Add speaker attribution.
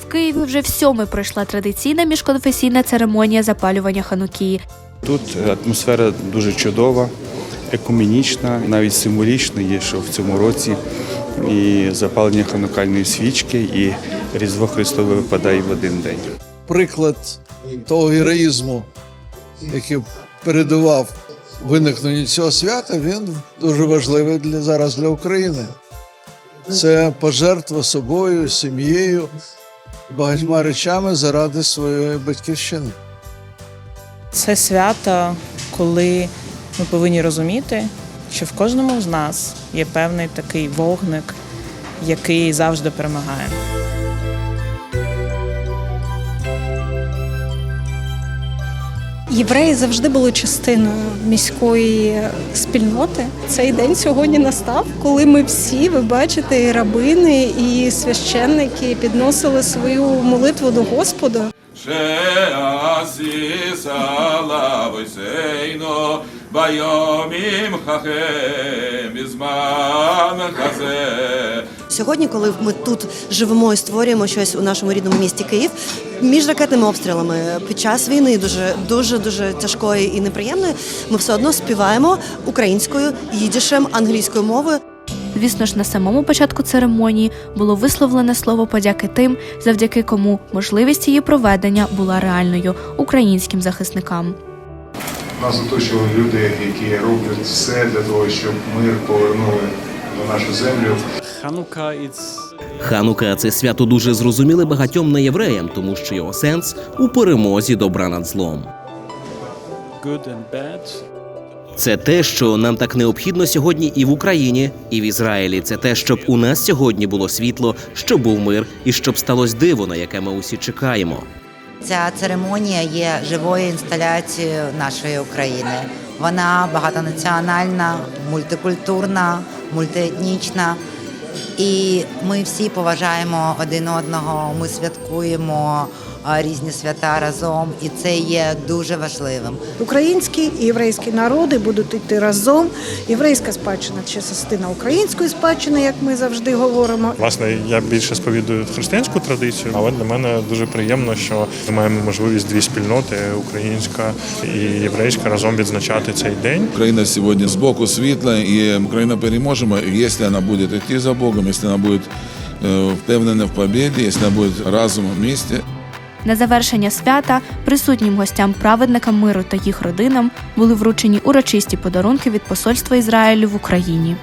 Speaker 1: В Києві вже в сьомий пройшла традиційна міжконфесійна церемонія запалювання ханукії.
Speaker 2: Тут атмосфера дуже чудова, екуменічна, навіть символічна є, що в цьому році і запалення ханукальної свічки, і Різдво Христове випадає в один день.
Speaker 3: приклад того героїзму, який передував виникненню цього свята, він дуже важливий для зараз для України. Це пожертва собою, сім'єю, багатьма речами заради своєї батьківщини.
Speaker 4: Це свято, коли ми повинні розуміти, що в кожному з нас є певний такий вогник, який завжди перемагає.
Speaker 5: Євреї завжди були частиною міської спільноти. Цей день сьогодні настав, коли ми всі, ви бачите, і рабини, і священники підносили свою молитву до Господа.
Speaker 6: Сьогодні, коли ми тут живемо і створюємо щось у нашому рідному місті Київ, між ракетними обстрілами під час війни дуже дуже дуже тяжкої і неприємної, ми все одно співаємо українською, їдішем, англійською мовою.
Speaker 1: Звісно ж, на самому початку церемонії було висловлене слово подяки тим, завдяки кому можливість її проведення була реальною українським захисникам.
Speaker 7: Нас оточували люди, які роблять все для того, щоб мир повернули на нашу землю.
Speaker 8: Ханука це свято дуже зрозуміле багатьом неєвреям, тому що його сенс у перемозі добра над злом. Це те, що нам так необхідно сьогодні і в Україні, і в Ізраїлі. Це те, щоб у нас сьогодні було світло, щоб був мир і щоб сталося диво, на яке ми усі чекаємо.
Speaker 9: Ця церемонія є живою інсталяцією нашої України. Вона багатонаціональна, мультикультурна, мультиетнічна. І ми всі поважаємо один одного. Ми святкуємо різні свята разом, і це є дуже важливим.
Speaker 5: Українські і єврейські народи будуть йти разом. Єврейська спадщина це частина української спадщини, як ми завжди говоримо.
Speaker 10: Власне, я більше сповідую християнську традицію, але для мене дуже приємно, що ми маємо можливість дві спільноти українська і єврейська разом відзначати цей день.
Speaker 11: Україна сьогодні з боку світла, і Україна переможемо, якщо вона буде йти за Богом, якщо вона буде е, впевнена в побіді, якщо вона буде разом в місті.
Speaker 1: На завершення свята присутнім гостям праведникам миру та їх родинам були вручені урочисті подарунки від посольства Ізраїлю в Україні.